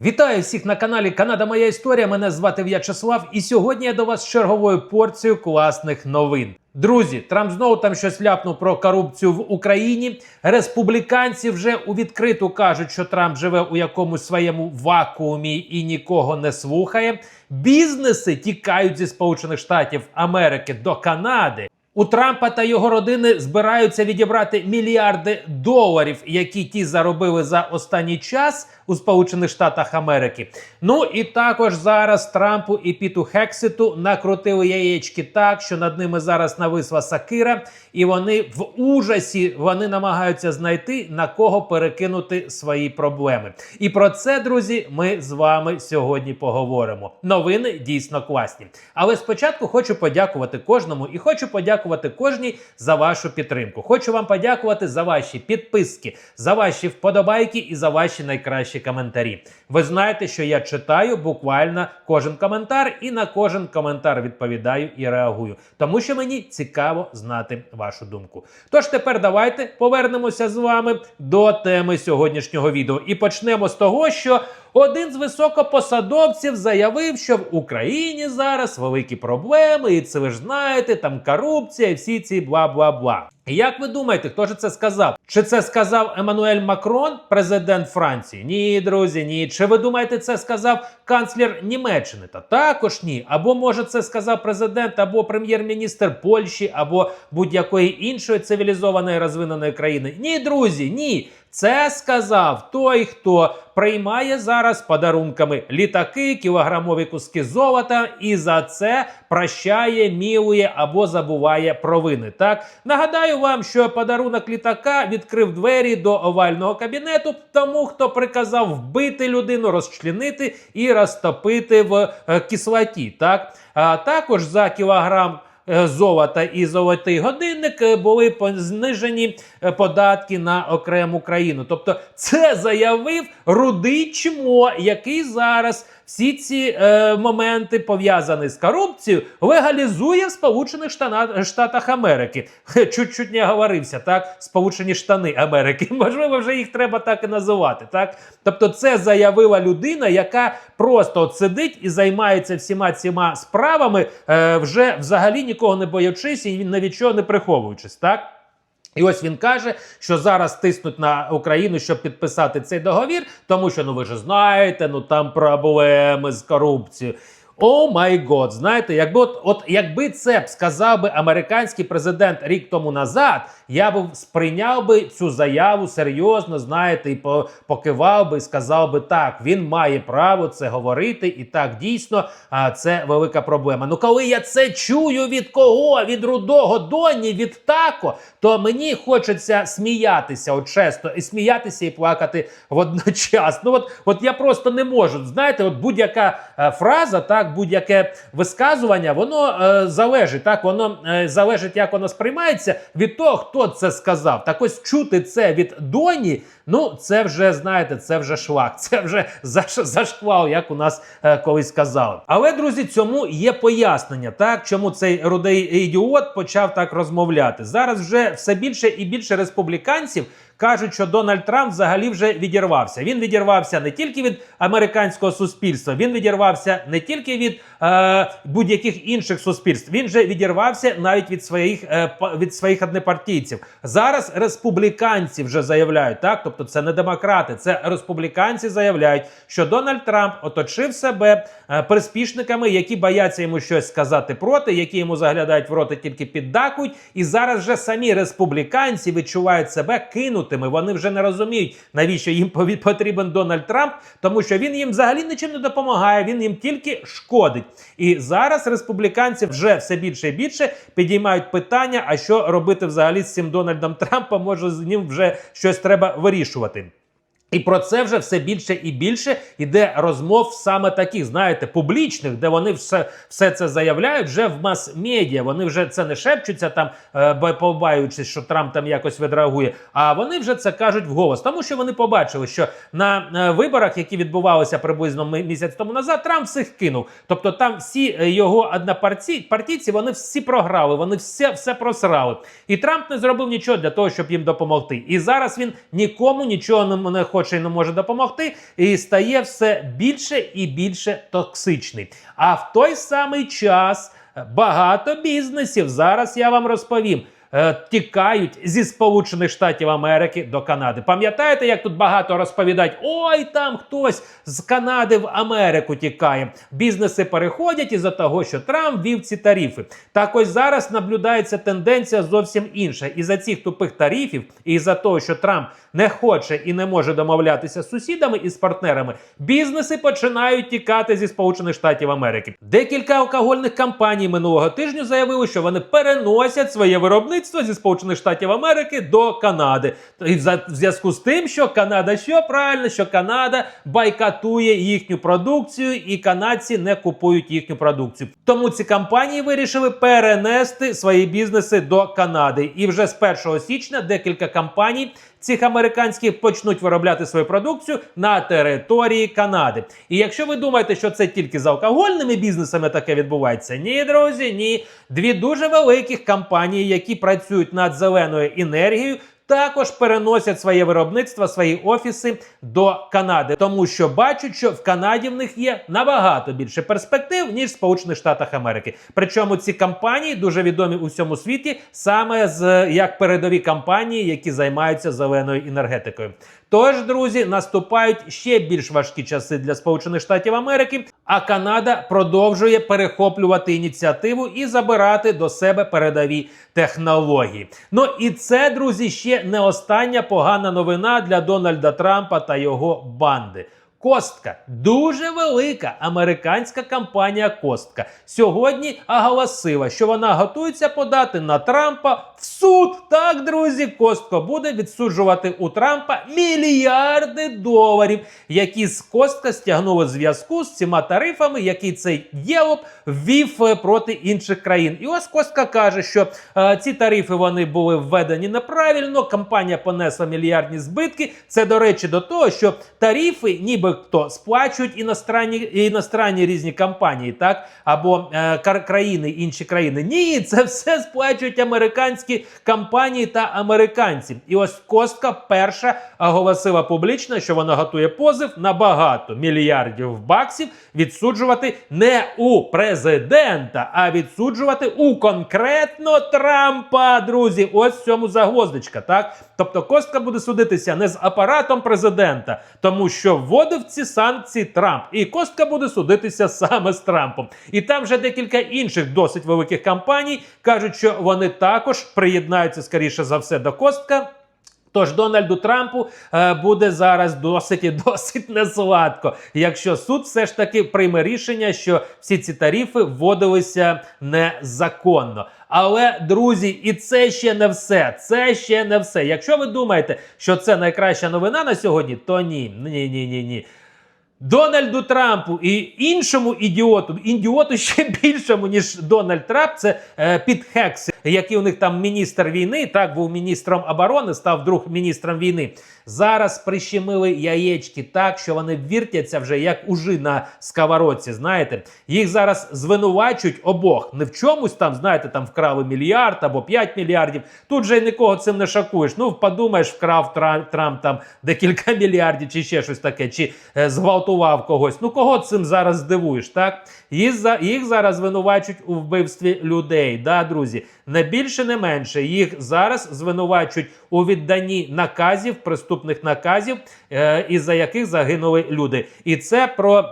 Вітаю всіх на каналі Канада Моя Історія. Мене звати В'ячеслав, і сьогодні я до вас черговою порцією класних новин. Друзі, Трамп знову там щось ляпнув про корупцію в Україні. Республіканці вже у відкриту кажуть, що Трамп живе у якомусь своєму вакуумі і нікого не слухає. Бізнеси тікають зі Сполучених Штатів Америки до Канади. У Трампа та його родини збираються відібрати мільярди доларів, які ті заробили за останній час у Сполучених Штатах Америки. Ну і також зараз Трампу і Піту Хекситу накрутили яєчки так, що над ними зараз нависла сакира, і вони в ужасі вони намагаються знайти на кого перекинути свої проблеми. І про це, друзі, ми з вами сьогодні поговоримо. Новини дійсно класні. Але спочатку хочу подякувати кожному і хочу подякувати кожній за вашу підтримку. Хочу вам подякувати за ваші підписки, за ваші вподобайки і за ваші найкращі коментарі. Ви знаєте, що я читаю буквально кожен коментар, і на кожен коментар відповідаю і реагую, тому що мені цікаво знати вашу думку. Тож тепер давайте повернемося з вами до теми сьогоднішнього відео і почнемо з того, що один з високопосадовців заявив, що в Україні зараз великі проблеми, і це ви ж знаєте, там корупція і всі ці бла бла бла. Як ви думаєте, хто ж це сказав? Чи це сказав Еммануель Макрон, президент Франції? Ні, друзі, ні. Чи ви думаєте, це сказав канцлер Німеччини? Та також ні. Або може це сказав президент, або прем'єр-міністр Польщі, або будь-якої іншої цивілізованої розвиненої країни? Ні, друзі, ні. Це сказав той, хто приймає зараз подарунками літаки, кілограмові куски золота, і за це прощає, мілує або забуває провини. Так нагадаю вам, що подарунок літака відкрив двері до овального кабінету, тому хто приказав вбити людину, розчленити і розтопити в е, кислоті. Так а також за кілограм е, золота і золотий годинник е, були знижені податки на окрему країну. Тобто, це заявив рудий чмо, який зараз всі ці е, моменти пов'язані з корупцією, легалізує в Сполучених Штатах Америки. Чуть-чуть не говорився, так? Сполучені Штани Америки. Можливо, вже їх треба так і називати. Так? Тобто, це заявила людина, яка просто от сидить і займається всіма цими справами, е, вже взагалі нікого не боячись і ні від чого не приховуючись. Так? І ось він каже, що зараз тиснуть на Україну, щоб підписати цей договір, тому що ну ви ж знаєте, ну там проблеми з корупцією. О май год, знаєте, якби от, от якби це б сказав би американський президент рік тому назад, я б сприйняв би цю заяву серйозно, знаєте, і по, покивав би сказав би так, він має право це говорити, і так дійсно а, це велика проблема. Ну коли я це чую від кого? Від рудого доні, від тако, то мені хочеться сміятися от чесно, і сміятися і плакати водночас. Ну от, от я просто не можу. Знаєте, от будь-яка е, фраза, так, будь-яке висказування, воно е, залежить, так, воно е, залежить, як воно сприймається від того, хто це сказав. Так ось чути це від доні. Ну, це вже знаєте, це вже шлак, це вже заш, зашквал, як у нас е, колись казали. Але друзі, цьому є пояснення, так чому цей рудий ідіот почав так розмовляти. Зараз вже все більше і більше республіканців. Кажуть, що Дональд Трамп взагалі вже відірвався. Він відірвався не тільки від американського суспільства, він відірвався не тільки від е, будь-яких інших суспільств. Він же відірвався навіть від своїх е, від своїх однопартійців. Зараз республіканці вже заявляють, так тобто це не демократи, це республіканці заявляють, що Дональд Трамп оточив себе е, приспішниками, які бояться йому щось сказати проти, які йому заглядають в роти, тільки піддакують. І зараз вже самі республіканці відчувають себе кинутими. Вони вже не розуміють, навіщо їм потрібен Дональд Трамп, тому що він їм взагалі нічим не допомагає. Він їм тільки шкодить. І зараз республіканці вже все більше і більше підіймають питання: а що робити взагалі з цим Дональдом Трампом? Може, з ним вже щось треба вирішувати. شوة І про це вже все більше і більше йде розмов саме таких, знаєте, публічних, де вони все, все це заявляють вже в мас-медіа. Вони вже це не шепчуться там, е, побаючись, що Трамп там якось відреагує. А вони вже це кажуть вголос, тому що вони побачили, що на е, виборах, які відбувалися приблизно місяць тому назад, Трамп всіх кинув. Тобто там всі е, його однопартійці, вони всі програли, вони все, все просрали. І Трамп не зробив нічого для того, щоб їм допомогти. І зараз він нікому нічого не хоче хоче і не може допомогти, і стає все більше і більше токсичний. А в той самий час багато бізнесів зараз я вам розповім. Е, Тікають зі Сполучених Штатів Америки до Канади. Пам'ятаєте, як тут багато розповідають? Ой, там хтось з Канади в Америку тікає. Бізнеси переходять із-за того, що Трамп ввів ці тарифи. Так ось зараз наблюдається тенденція зовсім інша. І за цих тупих тарифів, і за того, що Трамп не хоче і не може домовлятися з сусідами і з партнерами, бізнеси починають тікати зі Сполучених Штатів Америки. Декілька алкогольних компаній минулого тижня заявили, що вони переносять своє виробництво зі Сполучених Штатів Америки до Канади. І за- в зв'язку з тим, що Канада що правильно, що Канада байкатує їхню продукцію, і канадці не купують їхню продукцію. Тому ці компанії вирішили перенести свої бізнеси до Канади. І вже з 1 січня декілька компаній. Цих американських почнуть виробляти свою продукцію на території Канади. І якщо ви думаєте, що це тільки з алкогольними бізнесами таке відбувається, ні, друзі, ні. Дві дуже великих компанії, які працюють над зеленою енергією, також переносять своє виробництво, свої офіси до Канади, тому що бачать, що в Канаді в них є набагато більше перспектив ніж в Сполучених Штатах Америки. Причому ці компанії дуже відомі у всьому світі саме з як передові компанії, які займаються зеленою енергетикою. Тож, друзі, наступають ще більш важкі часи для Сполучених Штатів Америки. А Канада продовжує перехоплювати ініціативу і забирати до себе передові технології. Ну і це, друзі, ще не остання погана новина для Дональда Трампа та його банди. Костка дуже велика американська компанія Костка сьогодні оголосила, що вона готується подати на Трампа в суд. Так, друзі, Костко буде відсуджувати у Трампа мільярди доларів, які з Костка стягнули зв'язку з цими тарифами, які цей єлоп ввів е, проти інших країн. І ось Костка каже, що е, ці тарифи вони були введені неправильно. Компанія понесла мільярдні збитки. Це до речі, до того, що тарифи, нібито сплачують іностранні іностранні різні компанії, так або е, країни, інші країни. Ні, це все сплачують американські компанії та американці. І ось Костка перша оголосила публічно, що вона готує позив на багато мільярдів баксів відсуджувати не у президента, а відсуджувати у конкретно Трампа. Друзі, ось в цьому загвоздочка. Так, тобто Костка буде судитися не з апаратом президента, тому що вводив ці санкції Трамп, і Костка буде судитися саме з Трампом. І там вже декілька інших досить великих компаній кажуть, що вони також приєднаються скоріше за все до Костка. Тож Дональду Трампу е, буде зараз досить і досить несладко, якщо суд все ж таки прийме рішення, що всі ці тарифи вводилися незаконно. Але друзі, і це ще не все. Це ще не все. Якщо ви думаєте, що це найкраща новина на сьогодні, то ні, ні, ні, ні, ні. Дональду Трампу і іншому ідіоту, ідіоту ще більшому, ніж Дональд Трамп, це е, Піт Хекс, який у них там міністр війни, так був міністром оборони, став друг міністром війни. Зараз прищемили яєчки так, що вони віртяться вже як ужи на сковородці. Знаєте, їх зараз звинувачують обох. Не в чомусь там, знаєте, там вкрали мільярд або 5 мільярдів. Тут же й нікого цим не шокуєш. Ну, подумаєш, вкрав Трамп, Трамп там декілька мільярдів, чи ще щось таке, чи е, зґвалтував когось. Ну кого цим зараз здивуєш, так? Їх, за, їх зараз звинувачують у вбивстві людей. Да, друзі, не більше, не менше. Їх зараз звинувачують у відданні наказів, преступних наказів, е, із-за яких загинули люди. І це про.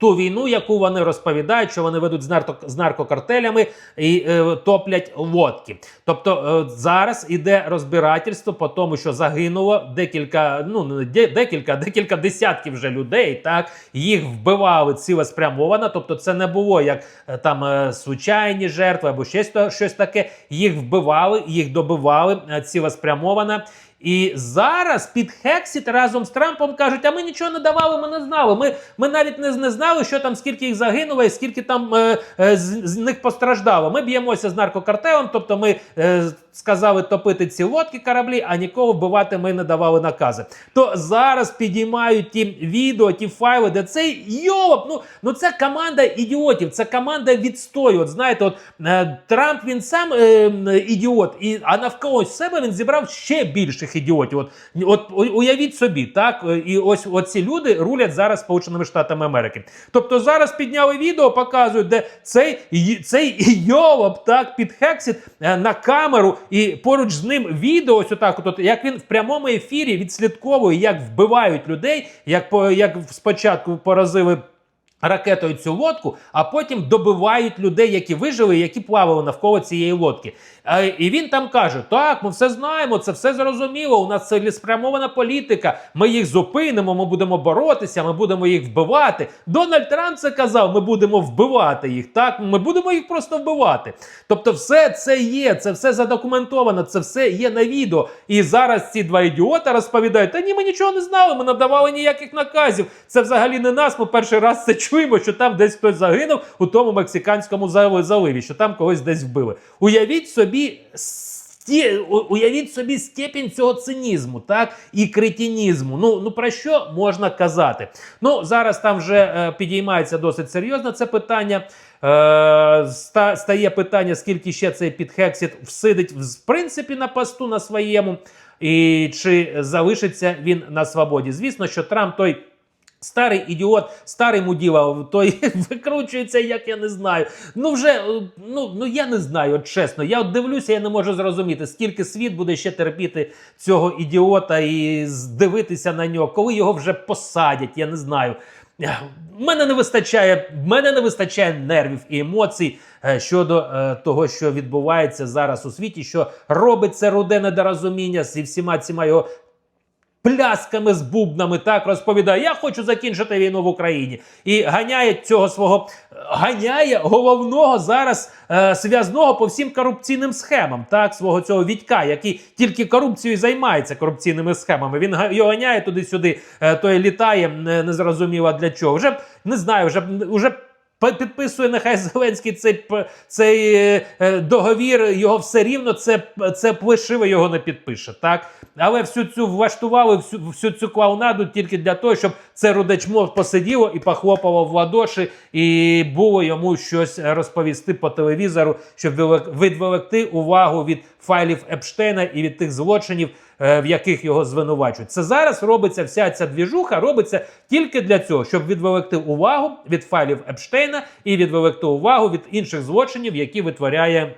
Ту війну, яку вони розповідають, що вони ведуть з, нарко, з наркокартелями і е, топлять лодки. Тобто е, зараз іде розбирательство по тому, що загинуло декілька, ну не де- декілька, декілька десятків вже людей. Так їх вбивали цілеспрямовано. Тобто, це не було як е, там е, случайні жертви або щось, щось таке. Їх вбивали, їх добивали е, цілеспрямовано. І зараз під Хексіт разом з Трампом кажуть: а ми нічого не давали, ми не знали. Ми, ми навіть не, не знали, що там скільки їх загинуло, і скільки там е, е, з, з них постраждало. Ми б'ємося з наркокартелем, тобто ми е, сказали топити ці лодки кораблі, а нікого вбивати ми не давали накази. То зараз підіймають ті відео, ті файли, де цей йолоп, ну, ну це команда ідіотів, це команда відстою. От знаєте, от е, Трамп він сам е, м, ідіот, і, а навколо себе він зібрав ще більших таких ідіотів. От, от уявіть собі, так е, і ось оці люди рулять зараз Сполученими Штатами Америки. Тобто зараз підняли відео, показують, де цей цей йолоп так під Хексіт е, на камеру, і поруч з ним відео, ось отак, от, як він в прямому ефірі відслідковує, як вбивають людей, як як спочатку поразили. Ракетою цю лодку, а потім добивають людей, які вижили, які плавали навколо цієї лодки. І він там каже: Так, ми все знаємо, це все зрозуміло. У нас цілеспрямована політика. Ми їх зупинимо, ми будемо боротися, ми будемо їх вбивати. Дональд Трамп це казав: ми будемо вбивати їх. Так, ми будемо їх просто вбивати. Тобто, все це є, це все задокументовано, це все є на відео. І зараз ці два ідіота розповідають: та ні, ми нічого не знали, ми не давали ніяких наказів. Це взагалі не нас. Ми перший раз це що там десь хтось загинув у тому мексиканському заливі, що там когось десь вбили. Уявіть собі. у- Уявіть собі степінь цього цинізму, так і кретінізму. Ну ну про що можна казати? Ну зараз там вже е, підіймається досить серйозно це питання. Е, ста, стає питання, скільки ще цей підхексіт всидить в принципі на посту на своєму, і чи залишиться він на свободі. Звісно, що Трамп той. Старий ідіот, старий муділа, той викручується, як я не знаю. Ну вже е, ну, ну я не знаю, от чесно. Я от дивлюся, я не можу зрозуміти, скільки світ буде ще терпіти цього ідіота і з- дивитися на нього, коли його вже посадять, я не знаю. Мене не вистачає, мене не вистачає нервів і емоцій е, щодо е, того, що відбувається зараз у світі, що робить це руде недорозуміння зі всіма цими його плясками з бубнами так розповідає: Я хочу закінчити війну в Україні і ганяє цього свого ганяє головного зараз е, зв'язного по всім корупційним схемам, так свого цього відька, який тільки корупцією займається корупційними схемами. Він його ганяє туди-сюди, е, той літає не, незрозуміло для чого. Вже не знаю, вже вже. Підписує нехай Зеленський цей, цей е, договір, його все рівно це, це плешиво його не підпише. Так? Але всю цю влаштували, всю, всю цю клаунаду тільки для того, щоб це рудечмо посиділо і похлопало в ладоші, і було йому щось розповісти по телевізору, щоб відволек- відволікти увагу від файлів Епштейна і від тих злочинів, в яких його звинувачують. Це зараз робиться вся ця двіжуха, робиться тільки для цього, щоб відволекти увагу від файлів Епштейна і відволекти увагу від інших злочинів, які витворяє.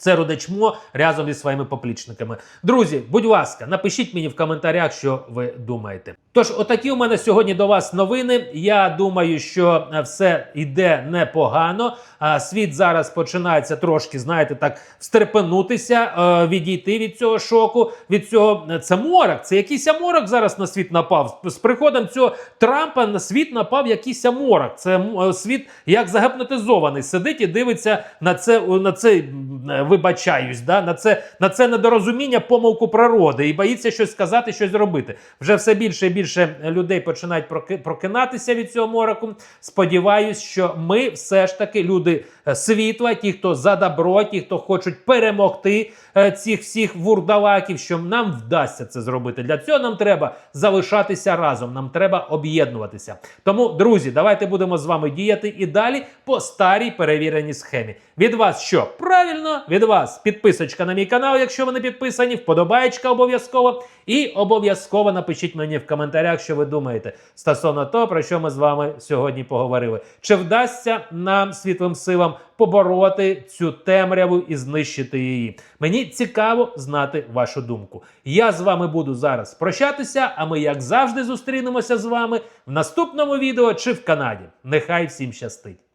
Це родичмо разом із своїми поплічниками. Друзі, будь ласка, напишіть мені в коментарях, що ви думаєте. Тож, отакі у мене сьогодні до вас новини. Я думаю, що е, все йде непогано. Світ зараз починається трошки, знаєте, так встрепенутися, е, відійти від цього шоку. Від цього це морок. Це якийсь морок зараз на світ напав. З приходом цього Трампа на світ напав якийсь морок. Це е, світ як загипнотизований. Сидить і дивиться на це на цей е, вибачаюсь, да на це на це недорозуміння помилку природи і боїться щось сказати, щось зробити. Вже все більше і більше людей починають проки- прокинатися від цього мороку. Сподіваюсь, що ми все ж таки люди е, світла, ті, хто за добро, ті, хто хочуть перемогти е, цих всіх вурдалаків, що нам вдасться це зробити. Для цього нам треба залишатися разом. Нам треба об'єднуватися. Тому, друзі, давайте будемо з вами діяти і далі по старій перевіреній схемі. Від вас що? Правильно, від вас підписочка на мій канал, якщо ви не підписані, вподобаєчка обов'язково. І обов'язково напишіть мені в коментарях, що ви думаєте стосовно того, про що ми з вами сьогодні поговорили. Чи вдасться нам світлим силам побороти цю темряву і знищити її? Мені цікаво знати вашу думку. Я з вами буду зараз прощатися, а ми, як завжди, зустрінемося з вами в наступному відео чи в Канаді. Нехай всім щастить!